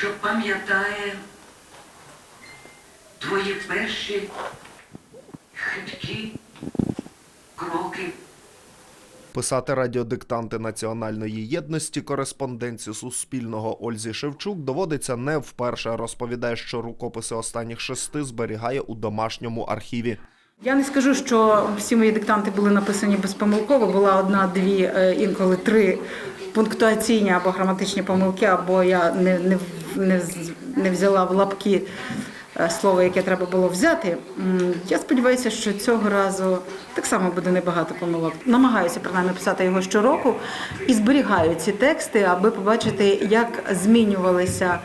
що пам'ятає твої перші хиткі кроки. Писати радіодиктанти національної єдності кореспонденції Суспільного Ользі Шевчук доводиться не вперше. Розповідає, що рукописи останніх шести зберігає у домашньому архіві. Я не скажу, що всі мої диктанти були написані безпомилково. Була одна, дві, е, інколи три пунктуаційні або граматичні помилки, або я не, не, в- не, не взяла в лапки е, слово, яке треба було взяти. Я сподіваюся, що цього разу так само буде небагато помилок. Намагаюся принаймні писати його щороку і зберігаю ці тексти, аби побачити, як змінювалися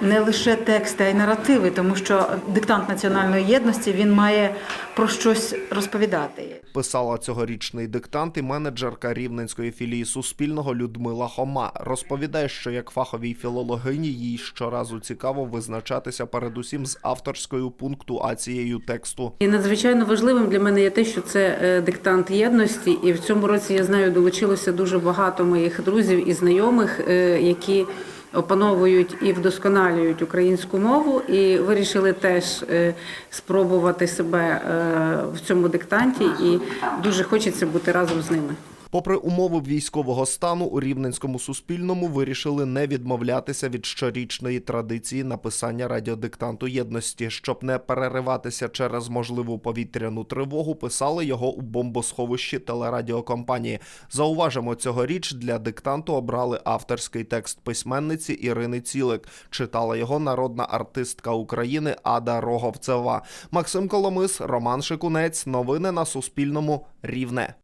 не лише тексти, а й наративи, тому що диктант національної єдності він має про щось розповідати. Писала цьогорічний диктант і менеджерка рівненської філії Суспільного Людмила Хома. Розповідає, що як фаховій філологині їй щоразу цікаво визначатися передусім з авторською пунктуацією тексту. І надзвичайно важливим для мене є те, що це е, диктант єдності, і в цьому році я знаю, долучилося дуже багато моїх друзів і знайомих, е, які опановують і вдосконалюють українську мову, і вирішили теж е, спробувати себе е, в цьому диктанті, і дуже хочеться бути разом з ними. Попри умови військового стану, у рівненському суспільному вирішили не відмовлятися від щорічної традиції написання радіодиктанту єдності, щоб не перериватися через можливу повітряну тривогу. Писали його у бомбосховищі телерадіокомпанії. Зауважимо, цьогоріч для диктанту обрали авторський текст письменниці Ірини Цілик. Читала його народна артистка України Ада Роговцева. Максим Коломис, Роман Шикунець. Новини на Суспільному. Рівне.